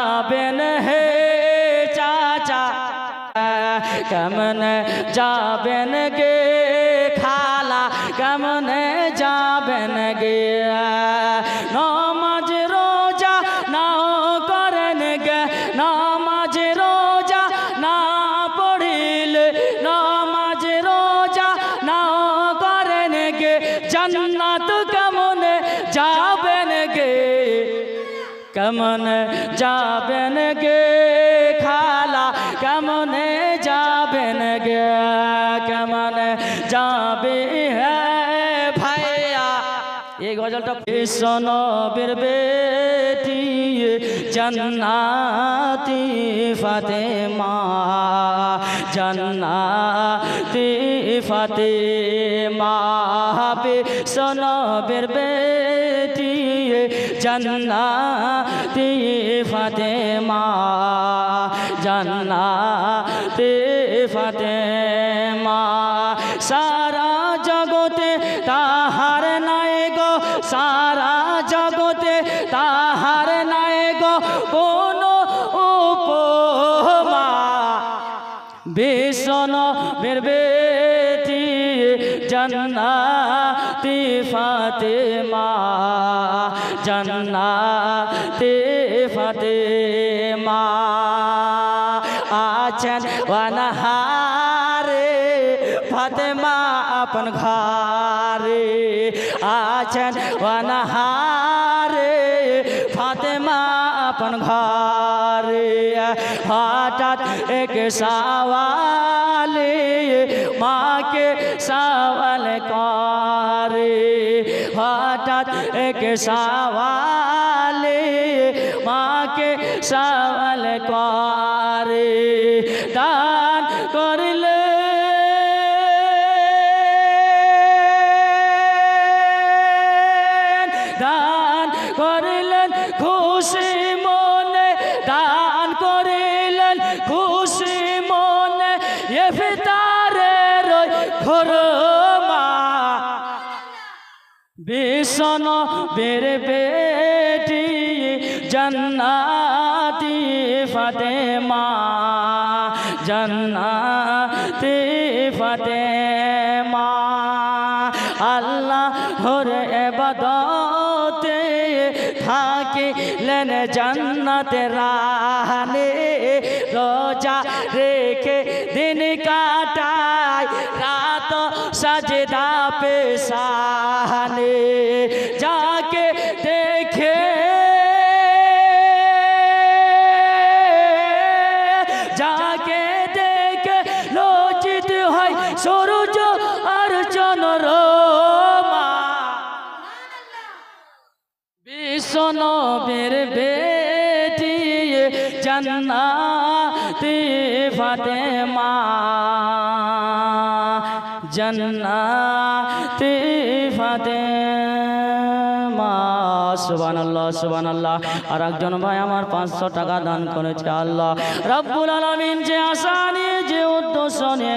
जाबन है चाचा। कमन जाबन गे खाला, कमन जाबन गे। नमाज़ रोजा ना करन गे, नमाज़ रोजा ना पढ़िल, नमाज़ रोजा ना करन गे। जन्नत কেমন যাবেন গে খালা? কেমন যাবেন গে? কেমন যাবে ভাইয়া? এই গজলটা সোনবীর বেটি, জন্নাতি ফাতেমা। জন্নাতি ফাতেমা। বে সোনবীর বেটি জন্নাতি ফাতেমা জন্নাতি ফাতেমা। সারা জগতে তাহার নাই গো, সারা জগতে তাহার নাই গো, কোন উপমা। ভীষণ বেটি জন্নাতি ফাতেমা জন্নাতি ফাতেমা আছেন ওয়ানহারে ফাতেমা আপন ঘরে আছেন ফাতেমা अपन घर हाटत एक सवाल माँ के सवाल कार हाटत एक सवाल माँ के सवाल कार করিলেন, খুশি মনে দান করিলেন, খুশি মনে এ ফিতারে রই ঘরমা। ভীষণ বের বেটি, জন্নাতি ফাতেমা জন্নাতি ফাতেমা। আল্লাহ হর এবাদতে থাকিলেন জান্নাতে রাহানে রোজা রেখে দিন কাটায় রাত সাজদা পেশানে যাকে বিষ্ণবের বেটি, জন্নাতি ফাতেমা। জন্নাতি ফাতেমা। সুবান আল্লাহ আর একজন ভাই আমার পাঁচশো টাকা দান করেছে, আল্লাহ। রব্বুল আলমিন যে আশা নিয়ে, যে উদ্দেশ্য নিয়ে